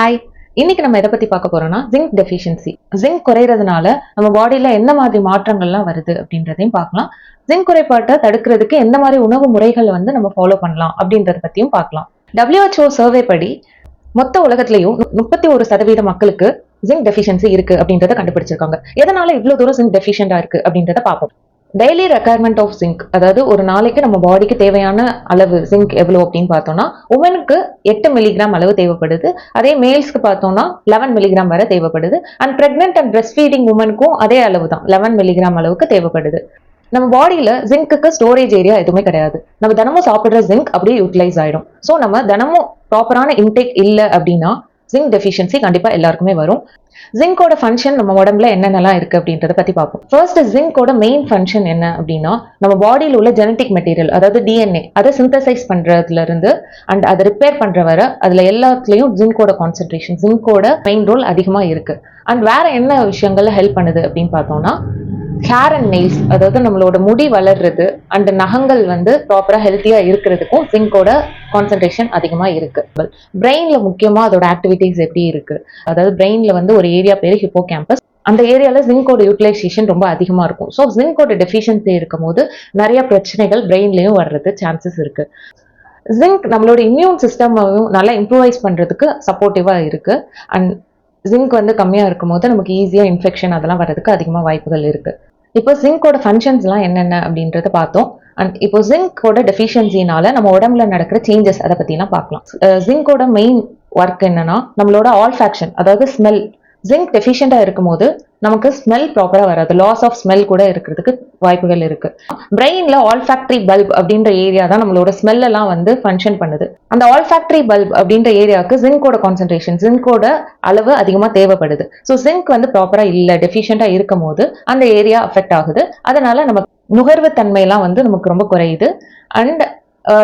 Hi இன்னைக்கு நம்ம எதை பத்தி பார்க்க போறோம்னா ஜிங்க் டெஃபிஷியன்சி ஜிங்க் குறையிறதுனால நம்ம பாடியில என்ன மாதிரி மாற்றங்கள்லாம் வருது அப்படின்றதையும் பார்க்கலாம். ஜிங்க் குறைபாட்டை தடுக்கிறதுக்கு எந்த மாதிரி உணவு முறைகளை வந்து நம்ம ஃபாலோ பண்ணலாம் அப்படின்றத பத்தியும் பார்க்கலாம். டபிள்யூஹெச்ஓ சர்வே படி மொத்த உலகத்திலையும் முப்பத்தி ஒரு சதவீத மக்களுக்கு ஜிங்க் டெஃபிஷியன்சி இருக்கு அப்படின்றத கண்டுபிடிச்சிருக்காங்க. எதனால இவ்வளவு தூரம் ஜிங்க் டெஃபிஷியண்டா இருக்கு அப்படின்றத பார்ப்போம். டெய்லி ரெக்குயர்மெண்ட் ஆஃப் சிங்க் அதாவது ஒரு நாளைக்கு நம்ம பாடிக்கு தேவையான அளவு ஜிங்க் எவ்வளோ அப்படின்னு பார்த்தோம்னா உமனுக்கு எட்டு மில்லிகிராம் அளவு தேவைப்படுது. அதே மேல்ஸ்க்கு பார்த்தோம்னா லெவன் மில்லிகிராம் வரை தேவைப்படுது. And pregnant and breast feeding உமனுக்கும் அதே அளவு தான் லெவன் மில்லிகிராம் அளவுக்கு தேவைப்படுது. நம்ம பாடியில் ஜிங்க்குக்கு ஸ்டோரேஜ் ஏரியா எதுவுமே கிடையாது. நம்ம தினமும் சாப்பிட்ற ஜிங்க் அப்படியே யூட்டிலைஸ் ஆகிடும் ஸோ நம்ம தினமும் ப்ராப்பரான இன்டேக் இல்லை அப்படின்னா ஜிங்க் டெஃபிஷியன்சி கண்டிப்பா எல்லாருக்குமே வரும். ஜிங்கோட ஃபங்க்ஷன் நம்ம உடம்புல என்னென்னலாம் இருக்கு அப்படின்றத பத்தி பார்ப்போம். ஃபர்ஸ்ட் ஜிங்கோட மெயின் ஃபங்க்ஷன் என்ன அப்படின்னா நம்ம பாடியில் உள்ள ஜெனட்டிக் மெட்டீரியல் அதாவது டிஎன்ஏ அதை சிந்தசைஸ் பண்றதுல இருந்து அண்ட் அதை ரிப்பேர் பண்ற வரை அதுல எல்லாத்துலயும் ஜிங்கோட கான்சென்ட்ரேஷன் ஜிங்கோட மெயின் ரோல் அதிகமா இருக்கு. அண்ட் வேற என்ன விஷயங்கள்ல ஹெல்ப் பண்ணுது அப்படின்னு பார்த்தோம்னா ஹேர் அண்ட் நெயில்ஸ் அதாவது நம்மளோட முடி வளர்றது அண்ட் நகங்கள் வந்து ப்ராப்பரா ஹெல்த்தியா இருக்கிறதுக்கும் ஜிங்கோட கான்சென்ட்ரேஷன் அதிகமா இருக்கு. பிரெயின்ல முக்கியமா அதோட ஆக்டிவிட்டிஸ் எப்படி இருக்கு? அதாவது பிரெயின்ல வந்து ஒரு ஏரியா பேரு ஹிப்போ கேம்பஸ் அந்த ஏரியால ஜிங்கோட யூட்டிலைசேஷன் ரொம்ப அதிகமா இருக்கும். ஸோ ஜிங்கோட டெஃபிஷியன்சி இருக்கும் போது நிறைய பிரச்சனைகள் பிரெயின்லயும் வர்றது சான்சஸ் இருக்கு. ஜிங்க் நம்மளோட இம்யூன் சிஸ்டமையும் நல்லா இம்ப்ரூவைஸ் பண்றதுக்கு சப்போர்ட்டிவா இருக்கு. அண்ட் ஜிங்க் வந்து கம்மியா இருக்கும் போது நமக்கு ஈஸியா இன்ஃபெக்ஷன் அதெல்லாம் வர்றதுக்கு அதிகமா வாய்ப்புகள் இருக்கு. இப்போ ஜிங்கோட ஃபங்க்ஷன்ஸ்லாம் என்னென்ன அப்படின்றத பார்த்தோம். அண்ட் இப்போ ஜிங்கோட டெஃபிஷியன்சினால நம்ம உடம்புல நடக்கிற சேஞ்சஸ் அதை பற்றிலாம் பார்க்கலாம். ஜிங்கோட மெயின் ஒர்க் என்னன்னா நம்மளோட ஆல்ஃபேக்ஷன் அதாவது ஸ்மெல் ஜிங்க் டெஃபிஷியண்டாக இருக்கும்போது நமக்கு ஸ்மெல் ப்ராப்பராக வராது. லாஸ் ஆஃப் ஸ்மெல் கூட இருக்கிறதுக்கு வாய்ப்புகள் இருக்கு. ஆல் ஃபேக்ட்ரி பல்ப் அப்படின்ற ஏரியா தான் நம்மளோட ஸ்மெல்லாம் வந்து ஃபங்க்ஷன் பண்ணுது. அந்த ஆல்ஃபேக்டரி பல்ப் அப்படின்ற ஏரியாவுக்கு ஜிங்கோட கான்சென்ட்ரேஷன் ஜிங்கோட அளவு அதிகமாக தேவைப்படுது. ஸோ ஜிங்க் வந்து ப்ராப்பராக இல்லை டெஃபிஷியண்டாக இருக்கும் போது அந்த ஏரியா அஃபெக்ட் ஆகுது. அதனால நமக்கு நுகர்வு தன்மையெல்லாம் வந்து நமக்கு ரொம்ப குறையுது. அண்ட்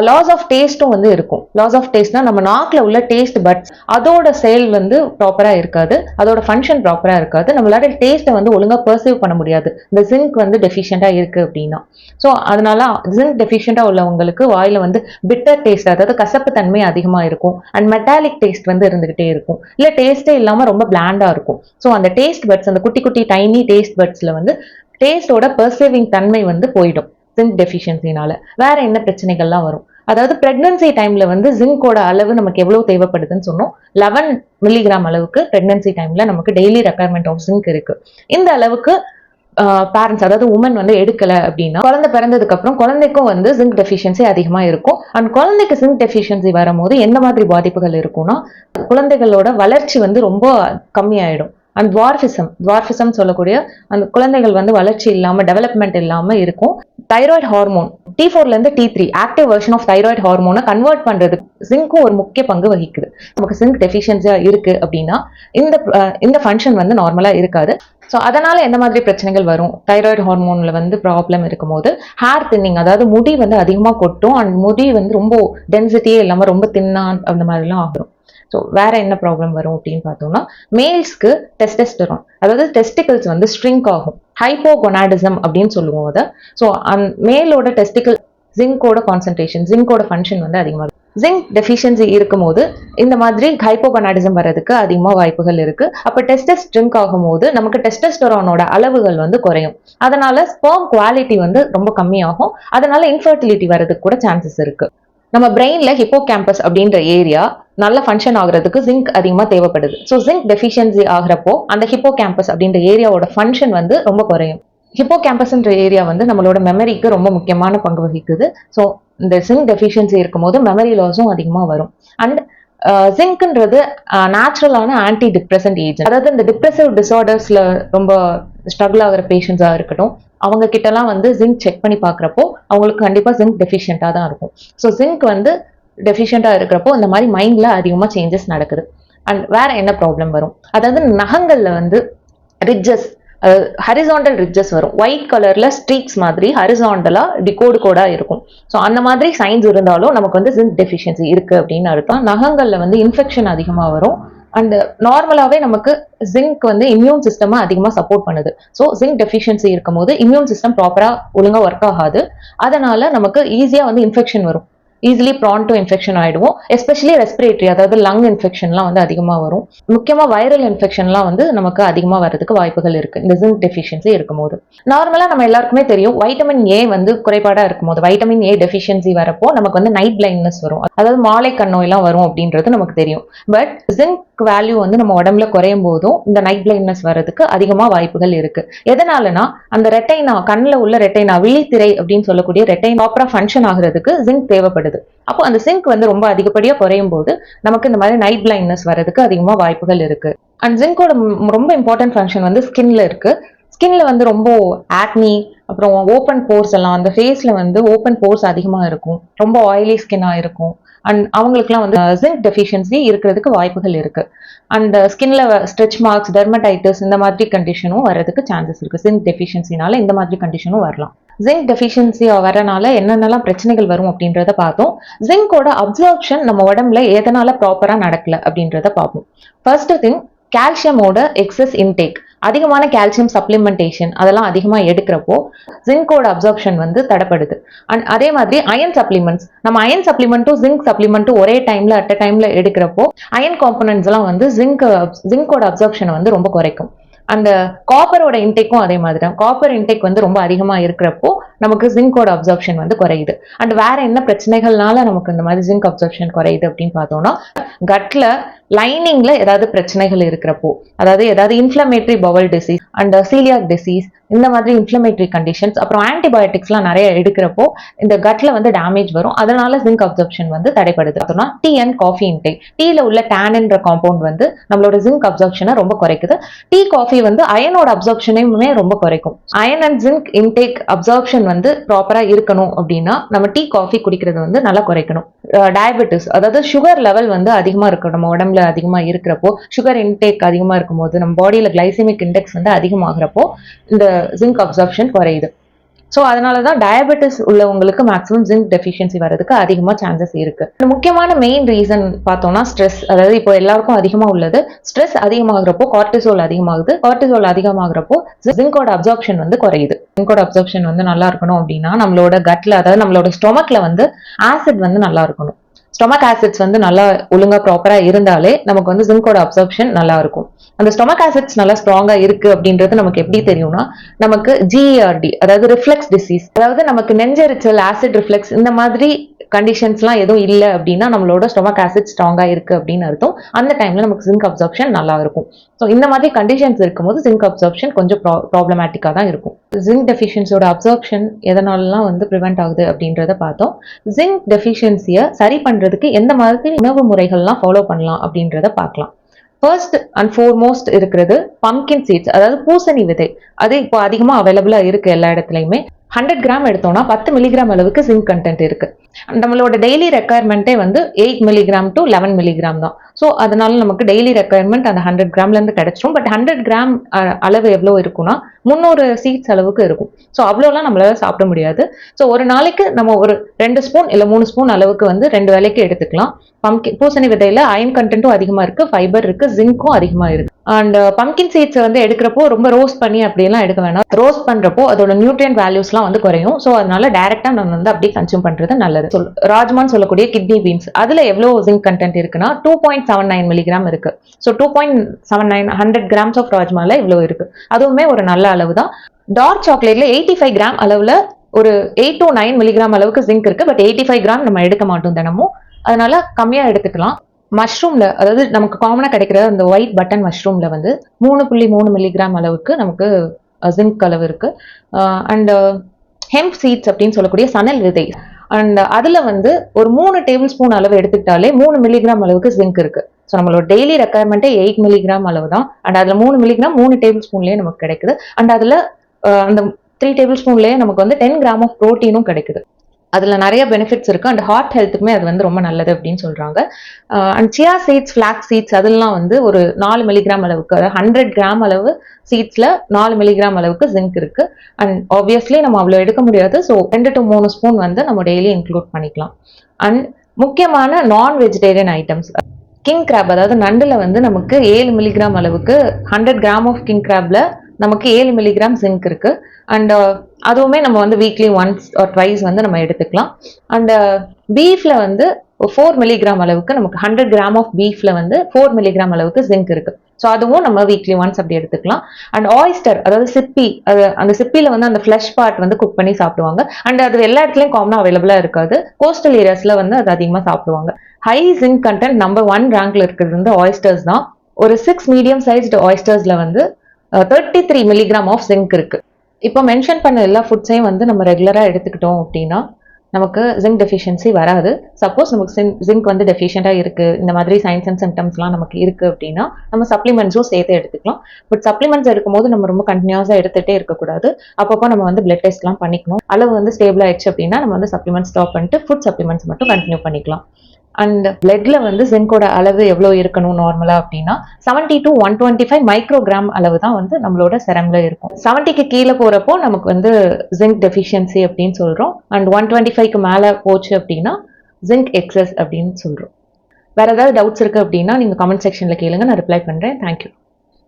லாஸ் ஆஃப் டேஸ்ட்டும் வந்து இருக்கும். லாஸ் ஆஃப் டேஸ்ட்னா நம்ம நாக்கில் உள்ள டேஸ்ட் பட்ஸ் அதோட செயல் வந்து ப்ராப்பராக இருக்காது. அதோட ஃபங்க்ஷன் ப்ராப்பராக இருக்காது. நம்மளால டேஸ்ட்டை வந்து ஒழுங்காக பர்சீவ் பண்ண முடியாது. இந்த ஜிங்க் வந்து டெஃபிஷியண்டாக இருக்குது அப்படின்னா. ஸோ அதனால ஜிங்க் டெஃபிஷியண்டாக உள்ளவங்களுக்கு வாயில் வந்து பிட்டர் டேஸ்ட் அதாவது கசப்பு தன்மை அதிகமாக இருக்கும். அண்ட் மெட்டாலிக் டேஸ்ட் வந்து இருந்துகிட்டே இருக்கும். இல்லை டேஸ்ட்டே இல்லாமல் ரொம்ப பிளாண்டாக இருக்கும். ஸோ அந்த டேஸ்ட் பட்ஸ் அந்த குட்டி குட்டி டைனி டேஸ்ட் பட்ஸில் வந்து டேஸ்டோட பர்சீவிங் தன்மை வந்து போயிடும். ஜிங்க் டெஃபிஷியன்சினால வேற என்ன பிரச்சனைகள்லாம் வரும்? அதாவது பிரெக்னன்சி டைம்ல வந்து ஜிங்கோட அளவு நமக்கு எவ்வளவு தேவைப்படுதுன்னு சொன்னோம். லெவன் மில்லிகிராம் அளவுக்கு பிரெக்னன்சி டைம்ல நமக்கு டெய்லி ரெக்குவயர்மெண்ட் ஆஃப் ஜிங்க் இருக்கு. இந்த அளவுக்கு பேரண்ட்ஸ் அதாவது உமன் வந்து எடுக்கல அப்படின்னா குழந்தை பிறந்ததுக்கு அப்புறம் குழந்தைக்கும் வந்து ஜிங்க் டெஃபிஷியன்சி அதிகமா இருக்கும். அண்ட் குழந்தைக்கு ஜிங்க் டெஃபிஷியன்சி வரும்போது என்ன மாதிரி பாதிப்புகள் இருக்கும்னா குழந்தைகளோட வளர்ச்சி வந்து ரொம்ப கம்மியாயிடும். அண்ட் துவார்ஃபிசம் துவார்ஃபிசம் சொல்லக்கூடிய அந்த குழந்தைகள் வந்து வளர்ச்சி இல்லாமல் டெவலப்மெண்ட் இல்லாமல் இருக்கும். Thyroid hormone T ஃபோர்லேருந்து T three active version of thyroid ஹார்மோனை convert பண்ணுறது சிங்க்கும் ஒரு முக்கிய பங்கு வகிக்குது. நமக்கு சிங்க் டெஃபிஷியன்சியாக இருக்கு அப்படின்னா இந்த இந்த ஃபங்க்ஷன் வந்து நார்மலாக இருக்காது. ஸோ அதனால் எந்த மாதிரி பிரச்சனைகள் வரும்? தைராய்டு ஹார்மோனில் வந்து ப்ராப்ளம் இருக்கும்போது ஹேர் தின்னிங் அதாவது முடி வந்து அதிகமாக கொட்டும் அண்ட் முடி வந்து ரொம்ப டென்சிட்டியே இல்லாமல் ரொம்ப தின்னா அந்த மாதிரிலாம் ஆகும். ஸோ வேற என்ன ப்ராப்ளம் வரும் அப்படின்னு பார்த்தோம்னா மேல்ஸ்க்கு டெஸ்டெஸ்டரான் அதாவது டெஸ்டிகல்ஸ் வந்து ஸ்ட்ரிங்க் ஆகும். ஹைப்போகொனாடிசம் அப்படின்னு சொல்லுவோம் அதை. ஸோ அந் மேலோட டெஸ்டிக்கல் ஜிங்கோட கான்சன்ட்ரேஷன் ஜிங்கோட ஃபங்க்ஷன் வந்து அதிகமாக ஜிங்க் டெஃபிஷியன்சி இருக்கும்போது இந்த மாதிரி ஹைப்போகனாடிசம் வர்றதுக்கு அதிகமாக வாய்ப்புகள் இருக்கு. அப்போ டெஸ்டஸ் ட்ரிங்க் ஆகும்போது நமக்கு டெஸ்டஸ்டரானோட அளவுகள் வந்து குறையும். அதனால ஸ்பேம் குவாலிட்டி வந்து ரொம்ப கம்மியாகும். அதனால இன்ஃபர்டிலிட்டி வர்றதுக்கு கூட சான்சஸ் இருக்கு. நம்ம பிரெயினில் ஹிப்போ கேம்பஸ் அப்படின்ற ஏரியா நல்ல ஃபங்க்ஷன் ஆகுறதுக்கு ஜிங்க் அதிகமாக தேவைப்படுது. ஸோ ஜிங்க் டெஃபிஷியன்சி ஆகிறப்போ அந்த ஹிப்போ கேம்பஸ் அப்படின்ற ஏரியாவோட ஃபங்க்ஷன் வந்து ரொம்ப குறையும். ஹிப்போ கேம்பஸ்ன்ற ஏரியா வந்து நம்மளோட மெமரிக்கு ரொம்ப முக்கியமான பங்கு வகிக்குது. ஸோ இந்த ஜிங்க் டெஃபிஷியன்சி இருக்கும்போது மெமரி லாஸும் அதிகமாக வரும். அண்ட் ஜிங்க்ன்றது நேச்சுரலான ஆன்டி டிப்ரெசன்ட் ஏஜென்ட் அதாவது இந்த டிப்ரெசிவ் டிசார்டர்ஸில் ரொம்ப ஸ்ட்ரகிள் ஆகிற பேஷண்ட்ஸாக இருக்கட்டும் அவங்க கிட்டலாம் வந்து ஜிங்க் செக் பண்ணி பார்க்குறப்போ அவங்களுக்கு கண்டிப்பாக ஜிங்க் டெஃபிஷியண்ட்டாக தான் இருக்கும். ஸோ ஜிங்க் வந்து டெஃபிஷியண்ட்டாக இருக்கிறப்போ இந்த மாதிரி மைண்டில் அதிகமாக சேஞ்சஸ் நடக்குது. அண்ட் வேற என்ன ப்ராப்ளம் வரும்? அதாவது நகங்களில் வந்து ரிட்ஜஸ் ஹரிசாண்டல் ரிட்ஜஸ் வரும். ஒயிட் கலர்ல ஸ்ட்ரீக்ஸ் மாதிரி ஹரிசாண்டலா டிகோடு கோடா இருக்கும். ஸோ அந்த மாதிரி சைன்ஸ் இருந்தாலும் நமக்கு வந்து ஜிங்க் டெஃபிஷியன்சி இருக்கு அப்படின்னு அர்த்தம். நகங்கள்ல வந்து இன்ஃபெக்ஷன் அதிகமாக வரும். அண்ட் நார்மலாகவே நமக்கு ஜிங்க் வந்து இம்யூன் சிஸ்டமாக அதிகமாக சப்போர்ட் பண்ணுது. ஸோ ஜிங்க் டெஃபிஷியன்சி இருக்கும் போது இம்யூன் சிஸ்டம் ப்ராப்பராக ஒழுங்காக ஒர்க் ஆகாது. அதனால நமக்கு ஈஸியாக வந்து இன்ஃபெக்ஷன் வரும். ஈஸிலி ப்ரான் டு இன்ஃபெக்ஷன் ஆகிடுவோம் எஸ்பெஷலி ரெஸ்பிரேட்டரி அதாவது லங் இன்ஃபெக்ஷன்லாம் வந்து அதிகமாக வரும். முக்கியமாக வைரல் இன்ஃபெக்ஷன்லாம் வந்து நமக்கு அதிகமாக வரதுக்கு வாய்ப்புகள் இருக்குது இந்த ஜிங்க் டெஃபிஷியன்சி இருக்கும்போது. நார்மலாக நம்ம எல்லாருக்குமே தெரியும் வைட்டமின் ஏ வந்து குறைபாடாக இருக்கும்போது வைட்டமின் ஏ டெஃபிஷியன்சி வரப்போ நமக்கு வந்து நைட் பிளைண்ட்னஸ் வரும். அதாவது மாலை கண்ணோயெல்லாம் வரும் அப்படின்றது நமக்கு தெரியும். பட் ஜிங்க் வேல்யூ வந்து நம்ம உடம்புல குறையும் போதும் இந்த நைட் பிளைண்ட்னஸ் வரதுக்கு அதிகமாக வாய்ப்புகள் இருக்கு. எதனாலனா அந்த ரெட்டைனா கண்ணில் உள்ள ரெட்டைனா விழித்திரை அப்படின்னு சொல்லக்கூடிய ரெட்டைன் ப்ராப்பராக ஃபங்க்ஷன் ஆகுறதுக்கு ஜிங்க் தேவைப்படுது. அப்போ அந்த சிங்க் வந்து ரொம்ப அதிகப்படியாக குறையும் போது நமக்கு இந்த மாதிரி நைட் பிளைண்ட்னஸ் வரதுக்கு அதிகமாக வாய்ப்புகள் இருக்கு. அண்ட் ஜிங்கோட ரொம்ப இம்பார்ட்டன்ட் ஃபங்க்ஷன் வந்து ஸ்கின்ல இருக்கு. ஸ்கின்ல வந்து ரொம்ப ஆக்னி அப்புறம் ஓப்பன் போர்ஸ் எல்லாம் அந்த ஃபேஸ்ல வந்து ஓப்பன் போர்ஸ் அதிகமாக இருக்கும். ரொம்ப ஆயிலி ஸ்கின்னாக இருக்கும். அண்ட் அவங்களுக்குலாம் வந்து ஜிங்க் டெஃபிஷியன்சி இருக்கிறதுக்கு வாய்ப்புகள் இருக்கு. அண்ட் ஸ்கின்ல ஸ்ட்ரெச் மார்க்ஸ் டெர்மடைட்டிஸ் இந்த மாதிரி கண்டிஷனும் வரதுக்கு சான்சஸ் இருக்கு. ஜிங்க் டெஃபிஷியன்சினால இந்த மாதிரி கண்டிஷனும் வரலாம். ஜிங்க் டெஃபிஷியன்சி வரனால என்னென்னலாம் பிரச்சனைகள் வரும் அப்படின்றத பார்த்தோம். ஜிங்கோட அப்சர்ப்ஷன் நம்ம உடம்புல எதனால ப்ராப்பரா நடக்கல அப்படின்றத பார்ப்போம். ஃபர்ஸ்ட் திங் கால்சியமோட எக்ஸஸ் இன்டேக் அதிகமான கால்சியம் சப்ளிமெண்டேஷன் அதெல்லாம் அதிகமாக எடுக்கிறப்போ ஜிங்கோட அப்சர்ப்ஷன் வந்து தடப்படுது. அண்ட் அதே மாதிரி அயன் சப்ளிமெண்ட்ஸ் நம்ம அயன் சப்ளிமெண்ட்டும் ஜிங்க் சப்ளிமெண்ட்டும் ஒரே டைம்ல அட் அ டைம்ல எடுக்கிறப்போ அயன் காம்பனன்ட்ஸ் எல்லாம் வந்து ஜிங்க் ஜிங்கோட அப்சர்ப்ஷனை வந்து ரொம்ப குறைக்கும். அந்த காப்பரோட இன்டேக்கும் அதே மாதிரி தான் காப்பர் இன்டேக் வந்து ரொம்ப அதிகமாக இருக்கிறப்போ நமக்கு ஜிங்கோட அப்சர்ப்ஷன் வந்து குறையுது. அண்ட் வேற என்ன பிரச்சனைகள்னால நமக்கு இந்த மாதிரி ஜிங்க் அப்சர்ப்ஷன் குறையுது அப்படின்னு பார்த்தோம்னா கட்ல லைனிங்ல ஏதாவது பிரச்சனைகள் இருக்கிறப்போ அதாவது ஏதாவது inflammatory bowel disease and celiac disease இந்த மாதிரி இன்ஃப்ளமேட்டரி கண்டிஷன்ஸ் அப்புறம் ஆன்டிபயோட்டிக்ஸ்லாம் நிறைய எடுக்கிறப்போ இந்த கட்ல வந்து டேமேஜ் வரும். அதனால ஜிங்க் அப்சர்ப்ஷன் வந்து தடைப்படுது அப்படின்னா டீ அண்ட் காஃபி இன்டேக் டீல உள்ள டேன்ன்ற காம்பவுண்ட் வந்து நம்மளோட ஜிங்க் அப்சர்ப்ஷனை ரொம்ப குறைக்குது. டீ காஃபி வந்து அயனோட அப்சர்ப்ஷனையுமே ரொம்ப குறைக்கும். Iron and zinc intake absorption வந்து ப்ராப்பரா இருக்கணும் அப்படின்னா நம்ம டீ காஃபி குடிக்கிறது வந்து நல்லா குறைக்கணும். டயபெட்டிஸ் அதாவது சுகர் லெவல் வந்து அதிகமா இருக்கும் நம்ம உடம்புல அதிகமா இருக்கிறப்போ சுகர் இன்டேக் அதிகமா இருக்கும்போது நம்ம பாடியில கிளைசிமிக் இண்டெக்ஸ் வந்து அதிகமாகிறப்போ இந்த ஜிங்க் அப்சர்ப்ஷன் குறையுது. ஸோ அதனால தான் டயபெட்டிஸ் உள்ளவங்களுக்கு மேக்ஸிமம் ஜிங்க் டெஃபிஷியன்சி வரதுக்கு அதிகமாக சான்சஸ் இருக்கு. இந்த முக்கியமான மெயின் ரீசன் பார்த்தோம்னா ஸ்ட்ரெஸ் அதாவது இப்போ எல்லாருக்கும் அதிகமாக உள்ளது. ஸ்ட்ரெஸ் அதிகமாகிறப்போ கார்டிசோல் அதிகமாகுது. கார்டிசோல் அதிகமாகிறப்போ ஜிங்கோட அப்சார்ப்ஷன் வந்து குறையுது. ஜிங்கோட அப்சார்ப்ஷன் வந்து நல்லா இருக்கணும் அப்படின்னா நம்மளோட கட்ல அதாவது நம்மளோட ஸ்டொமக்ல வந்து ஆசிட் வந்து நல்லா இருக்கணும். ஸ்டொமக் ஆசிட்ஸ் வந்து நல்லா ஒழுங்கா ப்ராப்பரா இருந்தாலே நமக்கு வந்து ஜிங்கோட அப்சர்ப்ஷன் நல்லா இருக்கும். அந்த ஸ்டொமக் ஆசிட்ஸ் நல்லா ஸ்ட்ராங்கா இருக்கு அப்படின்றது நமக்கு எப்படி தெரியும்னா நமக்கு ஜிஇஆர்டி அதாவது ரிஃப்ளெக்ஸ் டிசீஸ் அதாவது நமக்கு நெஞ்சரிச்சல் ஆசிட் ரிஃப்ளெக்ஸ் இந்த மாதிரி கண்டிஷன்ஸ்லாம் எதுவும் இல்லை அப்படின்னா நம்மளோட ஸ்டொமக் ஆசிட் ஸ்ட்ராங்காக இருக்கு அப்படின்னு அர்த்தம். அந்த டைம்ல நமக்கு ஜிங்க் அப்சர்ப்ஷன் நல்லா இருக்கும். ஸோ இந்த மாதிரி கண்டிஷன்ஸ் இருக்கும்போது ஜிங்க் அப்சர்ப்ஷன் கொஞ்சம் ப்ரா ப்ராப்ளமேட்டிக்காக தான் இருக்கும். ஜிங்க் டெஃபிஷியன்சியோட அப்சர்ப்ஷன் எதனாலலாம் வந்து ப்ரிவெண்ட் ஆகுது அப்படின்றத பார்த்தோம். ஜிங்க் டெஃபிஷியன்சியை சரி பண்றதுக்கு எந்த மாதிரி உணவு முறைகள்லாம் ஃபாலோ பண்ணலாம் அப்படின்றத பார்க்கலாம். ஃபர்ஸ்ட் அண்ட் ஃபோர்மோஸ்ட் இருக்கிறது பம்கின் சீட்ஸ் அதாவது பூசணி விதை. அது இப்போ அதிகமாக அவைலபிளாக இருக்குது எல்லா இடத்துலையுமே. ஹண்ட்ரட் கிராம் எடுத்தோம்னா பத்து மில்லிகிராம் அளவுக்கு ஜிங்க் கண்டென்ட் இருக்கு. நம்மளோட டெய்லி ரெக்குயர்மெண்ட்டே வந்து eight milligram to eleven milligram தான். ஸோ அதனால நமக்கு டெய்லி ரெக்குயர்மெண்ட் அந்த ஹண்ட்ரட் கிராம்லேருந்து கிடைச்சிரும். பட் ஹண்ட்ரட் கிராம் அளவு எவ்வளோ இருக்கும்னா முந்நூறு சீட்ஸ் அளவுக்கு இருக்கும். ஸோ அவ்வளோலாம் நம்மளால சாப்பிட முடியாது. ஸோ ஒரு நாளைக்கு நம்ம ஒரு ரெண்டு ஸ்பூன் இல்லை மூணு ஸ்பூன் அளவுக்கு வந்து ரெண்டு வேலைக்கு எடுத்துக்கலாம். பம்கி பூசணி விதையில அயன் கண்டென்ட்டும் அதிகமாக இருக்குது ஃபைபர் இருக்குது ஜிங்க்கும் அதிகமாக இருக்குது அண்ட் பம்கின் சீட்ஸ் வந்து எடுக்கிறப்போ ரொம்ப ரோஸ்ட் பண்ணி அப்படியெல்லாம் எடுக்க வேணாம். ரோஸ்ட் பண்றப்போ அதோட நியூட்ரியன் வேல்யூஸ்லாம் வந்து குறையும். ஸோ அதனால டேரெக்டாக நம்ம வந்து அப்படியே கன்சியூம் பண்றது நல்லது. சொல் ராஜ்மான்னு சொல்லக்கூடிய கிட்னி பீன்ஸ். அதுல எவ்வளவு ஜிங்க் கண்டென்ட் இருக்குன்னா two point seven nine milligram இருக்கு. So two point seven nine hundred grams of ராஜ்மால இவ்வளவு இருக்கு. அதுவுமே ஒரு நல்ல அளவு தான். டார்க் சாக்லேட்ல எயிட்டி ஃபைவ் கிராம் அளவுல ஒரு எயிட் டு நைன் மில்லிகிராம் அளவுக்கு ஜிங்க் இருக்கு. பட் எயிட்டி ஃபைவ் கிராம் நம்ம எடுக்க மாட்டோம் தினமும். அதனால கம்மியா எடுத்துக்கலாம். மஷ்ரூம்ல அதாவது நமக்கு காமனாக கிடைக்கிற அந்த ஒயிட் பட்டன் மஷ்ரூம்ல வந்து மூணு புள்ளி மூணு மில்லிகிராம் அளவுக்கு நமக்கு ஜிங்க் அளவு இருக்கு. அண்ட் ஹெம்ப் சீட்ஸ் அப்படின்னு சொல்லக்கூடிய சணல் விதை. அண்ட் அதுல வந்து ஒரு மூணு டேபிள் ஸ்பூன் அளவு எடுத்துக்கிட்டாலே மூணு மில்லிகிராம் அளவுக்கு ஜிங்க் இருக்கு. ஸோ நம்மளோட டெய்லி ரெக்குவயர்மெண்ட்டே எயிட் மில்லிகிராம் அளவு தான் அண்ட் அதுல மூணு மில்லிகிராம் மூணு டேபிள் ஸ்பூன்லேயே நமக்கு கிடைக்குது. அண்ட் அதுல அந்த த்ரீ டேபிள் ஸ்பூன்லயே நமக்கு வந்து டென் கிராம் ஆஃப் ப்ரோட்டீனும் கிடைக்குது. அதில் நிறைய பெனிஃபிட்ஸ் இருக்குது அண்ட் ஹார்ட் ஹெல்த்துக்குமே அது வந்து ரொம்ப நல்லது அப்படின்னு சொல்கிறாங்க and chia seeds flax seeds அதெல்லாம் வந்து ஒரு நாலு மில்லிகிராம் அளவுக்கு அதாவது ஹண்ட்ரட் கிராம் அளவு சீட்ஸில் நாலு மில்லிகிராம் அளவுக்கு ஜிங்க் இருக்குது அண்ட் ஆப்வியஸ்லி நம்ம அவ்வளோ எடுக்க முடியாது. ஸோ ரெண்டு டு மூணு ஸ்பூன் வந்து நம்ம டெய்லி இன்க்ளூட் பண்ணிக்கலாம். அண்ட் முக்கியமான நான் வெஜிடேரியன் ஐட்டம்ஸ் கிங் கிராப் அதாவது நண்டில் வந்து நமக்கு ஏழு மில்லிகிராம் அளவுக்கு ஹண்ட்ரட் கிராம் ஆஃப் கிங் கிராப்ல நமக்கு ஏழு மில்லிகிராம் ஜிங்க் இருக்குது அண்ட் அதுவுமே நம்ம வந்து வீக்லி ஒன்ஸ் ஆர் ட்வைஸ் வந்து நம்ம எடுத்துக்கலாம். அண்ட் பீஃப்ல uh, வந்து ஃபோர் மில்லிகிராம் அளவுக்கு நமக்கு ஹண்ட்ரட் கிராம் ஆஃப் பீஃப்ல வந்து ஃபோர் மில்லிகிராம் அளவுக்கு ஜிங்க் இருக்கு. ஸோ அதுவும் நம்ம வீக்லி ஒன்ஸ் அப்படி எடுத்துக்கலாம். அண்ட் ஆயிஸ்டர் அதாவது சிப்பி அது அந்த சிப்பியில் வந்து அந்த ஃப்ளஷ் பார்ட் வந்து குக் பண்ணி சாப்பிடுவாங்க. அண்ட் அது எல்லா இடத்துலையும் காமனாக அவைலபிளாக இருக்காது. கோஸ்டல் ஏரியாஸ்ல வந்து அது அதிகமாக சாப்பிடுவாங்க. High zinc content number one ரேங்க்ல இருக்கிறது வந்து ஆயிஸ்டர்ஸ் தான். ஒரு சிக்ஸ் மீடியம் சைஸ்டு ஆயிஸ்டர்ஸ்ல வந்து thirty three milligram of zinc இருக்கு. இப்போ மென்ஷன் பண்ண எல்லா ஃபுட்ஸையும் வந்து நம்ம ரெகுலராக எடுத்துக்கிட்டோம் அப்படின்னா நமக்கு ஜிங்க் டெஃபிஷியன்சி வராது. சப்போஸ் நமக்கு ஜிங்க் வந்து டெஃபிஷியண்டாக இருக்குது இந்த மாதிரி சைன்ஸ் அண்ட் சிம்டம்ஸ்லாம் நமக்கு இருக்குது அப்படின்னா நம்ம சப்ளிமெண்ட்ஸும் சேர்த்து எடுத்துக்கலாம். பட் சப்ளிமெண்ட்ஸ் எடுக்கும்போது நம்ம ரொம்ப கண்டினியூஸாக எடுத்துகிட்டே இருக்கக்கூடாது. அப்பப்போ நம்ம வந்து பிளட் டெஸ்ட்லாம் பண்ணிக்கணும். அளவு வந்து ஸ்டேபிள் ஆயிடுச்சு அப்படின்னா நம்ம வந்து சப்ளிமெண்ட் ஸ்டாப் பண்ணிட்டு ஃபுட் சப்ளிமெண்ட்ஸ் மட்டும் கண்டினியூ பண்ணிக்கலாம். அண்ட் பிளட்ல வந்து ஜிங்கோட அளவு எவ்வளோ இருக்கணும் நார்மலாக அப்படின்னா seventy to one twenty five microgram அளவு தான் வந்து நம்மளோட செரம்ல இருக்கும். செவன்ட்டிக்கு கீழே போகிறப்போ நமக்கு வந்து ஜிங்க் டெஃபிஷியன்சி அப்படின்னு சொல்கிறோம் அண்ட் ஒன் டுவெண்ட்டி ஃபைவ்க்கு மேலே போச்சு அப்படின்னா ஜிங்க் எக்ஸஸ் அப்படின்னு சொல்கிறோம் வேற ஏதாவது டவுட்ஸ் இருக்குது அப்படின்னா நீங்கள் கமெண்ட் செக்ஷனில் கேளுங்க. நான் ரிப்ளை பண்ணுறேன் தேங்க்யூ